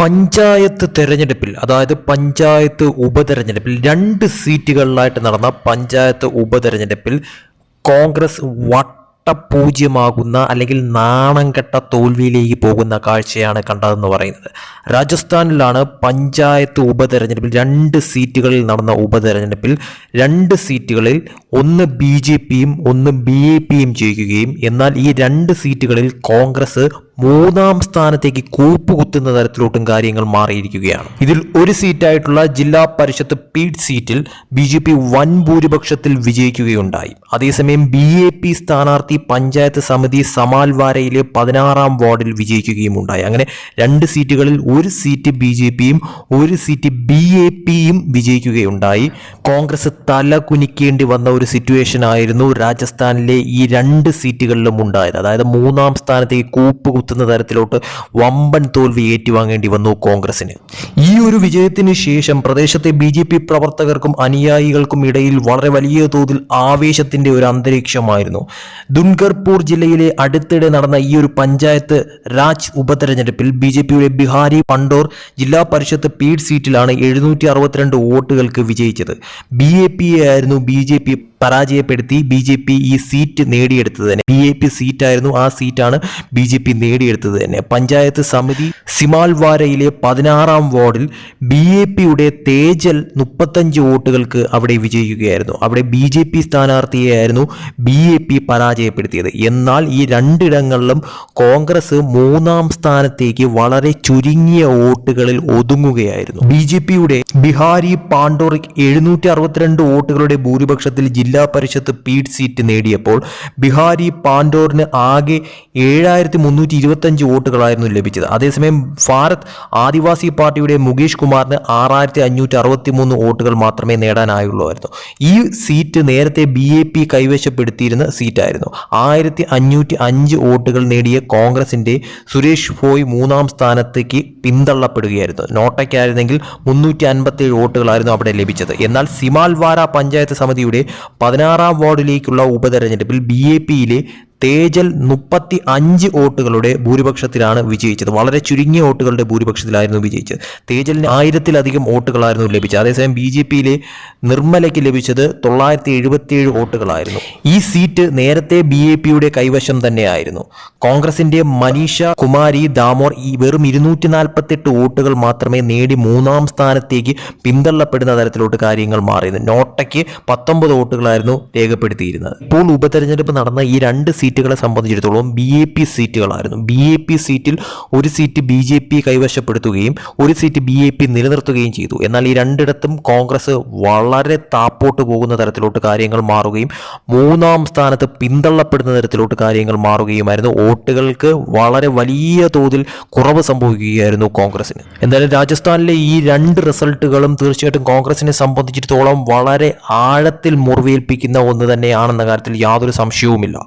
പഞ്ചായത്ത് തെരഞ്ഞെടുപ്പിൽ അതായത് പഞ്ചായത്ത് ഉപതെരഞ്ഞെടുപ്പിൽ രണ്ട് സീറ്റുകളിലായിട്ട് നടന്ന പഞ്ചായത്ത് ഉപതെരഞ്ഞെടുപ്പിൽ കോൺഗ്രസ് വട്ടപൂജ്യമാകുന്ന അല്ലെങ്കിൽ നാണം കെട്ട തോൽവിയിലേക്ക് പോകുന്ന കാഴ്ചയാണ് കണ്ടതെന്ന് പറയുന്നത്. രാജസ്ഥാനിലാണ് പഞ്ചായത്ത് ഉപതെരഞ്ഞെടുപ്പിൽ രണ്ട് സീറ്റുകളിൽ നടന്ന ഉപതെരഞ്ഞെടുപ്പിൽ രണ്ട് സീറ്റുകളിൽ ഒന്ന് ബി ജെ പിയും ഒന്ന് ബി എ പിയും ജയിക്കുകയും എന്നാൽ ഈ രണ്ട് സീറ്റുകളിൽ കോൺഗ്രസ് മൂന്നാം സ്ഥാനത്തേക്ക് കൂപ്പുകുത്തുന്ന തരത്തിലോട്ടും കാര്യങ്ങൾ മാറിയിരിക്കുകയാണ്. ഇതിൽ ഒരു സീറ്റായിട്ടുള്ള ജില്ലാ പരിഷത്ത് പീഡ് സീറ്റിൽ ബി ജെ പി വൻ ഭൂരിപക്ഷത്തിൽ വിജയിക്കുകയുണ്ടായി. അതേസമയം ബി എ പി സ്ഥാനാർത്ഥി പഞ്ചായത്ത് സമിതി സമാൽവാരയിലെ പതിനാറാം വാർഡിൽ വിജയിക്കുകയും ഉണ്ടായി അങ്ങനെ രണ്ട് സീറ്റുകളിൽ ഒരു സീറ്റ് ബി ജെ പിയും ഒരു സീറ്റ് ബി എ പിയും വിജയിക്കുകയുണ്ടായി. കോൺഗ്രസ് തല കുനിക്കേണ്ടി വന്ന ഒരു സിറ്റുവേഷൻ ആയിരുന്നു രാജസ്ഥാനിലെ ഈ രണ്ട് സീറ്റുകളിലും ഉണ്ടായത്. അതായത് മൂന്നാം സ്ഥാനത്തേക്ക് കൂപ്പ് കുത്തുന്ന തരത്തിലോട്ട് വമ്പൻ തോൽവി ഏറ്റുവാങ്ങേണ്ടി വന്നു കോൺഗ്രസിന് ഈ ഒരു വിജയത്തിന് ശേഷം പ്രദേശത്തെ ബി ജെ പി പ്രവർത്തകർക്കും അനുയായികൾക്കും ഇടയിൽ വളരെ വലിയ തോതിൽ ആവേശത്തിന്റെ ഒരു അന്തരീക്ഷമായിരുന്നു. ദുൻഗർപൂർ ജില്ലയിലെ അടുത്തിടെ നടന്ന ഈ ഒരു പഞ്ചായത്ത് രാജ് ഉപതെരഞ്ഞെടുപ്പിൽ ബി ജെ പിയുടെ ബിഹാരി പണ്ടോർ ജില്ലാ പരിഷത്ത് പീഡ് സീറ്റിലാണ് എഴുന്നൂറ്റി അറുപത്തിരണ്ട് വോട്ടുകൾക്ക് വിജയിച്ചത്. ബി എ ആയിരുന്നു ബി ജെ പി പരാജയപ്പെടുത്തി ബി ജെ പി ഈ സീറ്റ് നേടിയെടുത്തത് തന്നെ ബി എ പി സീറ്റായിരുന്നു ആ സീറ്റാണ് ബി ജെ പി നേടിയെടുത്തത് തന്നെ. പഞ്ചായത്ത് സമിതി സിമാൽവാരയിലെ പതിനാറാം വാർഡിൽ ബി എ പിയുടെ തേജൽ മുപ്പത്തഞ്ച് വോട്ടുകൾക്ക് അവിടെ വിജയിക്കുകയായിരുന്നു. അവിടെ ബി ജെ പി സ്ഥാനാർത്ഥിയായിരുന്നു ബി എ പി പരാജയപ്പെടുത്തിയത്. എന്നാൽ ഈ രണ്ടിടങ്ങളിലും കോൺഗ്രസ് മൂന്നാം സ്ഥാനത്തേക്ക് വളരെ ചുരുങ്ങിയ വോട്ടുകളിൽ ഒതുങ്ങുകയായിരുന്നു. ബി ജെ പിയുടെ ബിഹാരി പാണ്ഡോറിക് എഴുന്നൂറ്റി അറുപത്തിരണ്ട് വോട്ടുകളുടെ ഭൂരിപക്ഷത്തിൽ ജില്ലാ പരിഷത്ത് പീഡ് സീറ്റ് നേടിയപ്പോൾ ബിഹാരി പാണ്ഡോറിന് ആകെ ഏഴായിരത്തി മുന്നൂറ്റി ഇരുപത്തഞ്ച് വോട്ടുകളായിരുന്നു ലഭിച്ചത്. അതേസമയം ഭാരത് ആദിവാസി പാർട്ടിയുടെ മുകേഷ് കുമാറിന് ആറായിരത്തി അഞ്ഞൂറ്റി അറുപത്തി മൂന്ന് വോട്ടുകൾ മാത്രമേ നേടാനായുള്ളൂമായിരുന്നു ഈ സീറ്റ് നേരത്തെ ബി എ പി കൈവശപ്പെടുത്തിയിരുന്ന സീറ്റായിരുന്നു. ആയിരത്തി അഞ്ഞൂറ്റി അഞ്ച് വോട്ടുകൾ നേടിയ കോൺഗ്രസിന്റെ സുരേഷ് ഫോയ് മൂന്നാം സ്ഥാനത്തേക്ക് പിന്തള്ളപ്പെടുകയായിരുന്നു. നോട്ടയ്ക്കായിരുന്നെങ്കിൽ മുന്നൂറ്റി അൻപത്തേഴ് വോട്ടുകളായിരുന്നു അവിടെ ലഭിച്ചത്. എന്നാൽ സിമാൽവാര പഞ്ചായത്ത് സമിതിയുടെ പതിനാറാം വാർഡിലേക്കുള്ള ഉപതെരഞ്ഞെടുപ്പിൽ ബി എ പിയിലെ തേജൽ മുപ്പത്തി അഞ്ച് വോട്ടുകളുടെ ഭൂരിപക്ഷത്തിലാണ് വിജയിച്ചത്. വളരെ ചുരുങ്ങിയ വോട്ടുകളുടെ ഭൂരിപക്ഷത്തിലായിരുന്നു വിജയിച്ചത്. തേജലിന് ആയിരത്തിലധികം വോട്ടുകളായിരുന്നു ലഭിച്ചത്. അതേസമയം ബി ജെ പിയിലെ നിർമ്മലയ്ക്ക് ലഭിച്ചത് തൊള്ളായിരത്തി എഴുപത്തിയേഴ് വോട്ടുകളായിരുന്നു. ഈ സീറ്റ് നേരത്തെ ബി എ പിയുടെ കൈവശം തന്നെയായിരുന്നു. കോൺഗ്രസിന്റെ മനീഷ കുമാരി ദാമോർ ഈ വെറും ഇരുന്നൂറ്റി നാൽപ്പത്തെട്ട് വോട്ടുകൾ മാത്രമേ നേടി മൂന്നാം സ്ഥാനത്തേക്ക് പിന്തള്ളപ്പെടുന്ന തരത്തിലോട്ട് കാര്യങ്ങൾ മാറിയത്. നോട്ടയ്ക്ക് പത്തൊമ്പത് വോട്ടുകളായിരുന്നു രേഖപ്പെടുത്തിയിരുന്നത്. ഇപ്പോൾ ഉപതെരഞ്ഞെടുപ്പ് നടന്ന ഈ രണ്ട് സീറ്റുകളെ സംബന്ധിച്ചിടത്തോളം ബി എ പി സീറ്റുകളായിരുന്നു. ബി എ പി സീറ്റിൽ ഒരു സീറ്റ് ബി ജെ പി കൈവശപ്പെടുത്തുകയും ഒരു സീറ്റ് ബി എ പി നിലനിർത്തുകയും ചെയ്തു. എന്നാൽ ഈ രണ്ടിടത്തും കോൺഗ്രസ് വളരെ താപ്പോട്ട് പോകുന്ന തരത്തിലോട്ട് കാര്യങ്ങൾ മാറുകയും മൂന്നാം സ്ഥാനത്ത് പിന്തള്ളപ്പെടുന്ന തരത്തിലോട്ട് കാര്യങ്ങൾ മാറുകയുമായിരുന്നു. വോട്ടുകൾക്ക് വളരെ വലിയ തോതിൽ കുറവ് സംഭവിക്കുകയായിരുന്നു കോൺഗ്രസിന് എന്തായാലും രാജസ്ഥാനിലെ ഈ രണ്ട് റിസൾട്ടുകളും തീർച്ചയായിട്ടും കോൺഗ്രസിനെ സംബന്ധിച്ചിടത്തോളം വളരെ ആഴത്തിൽ മുറിവേൽപ്പിക്കുന്ന ഒന്ന് തന്നെയാണെന്ന കാര്യത്തിൽ യാതൊരു സംശയവുമില്ല.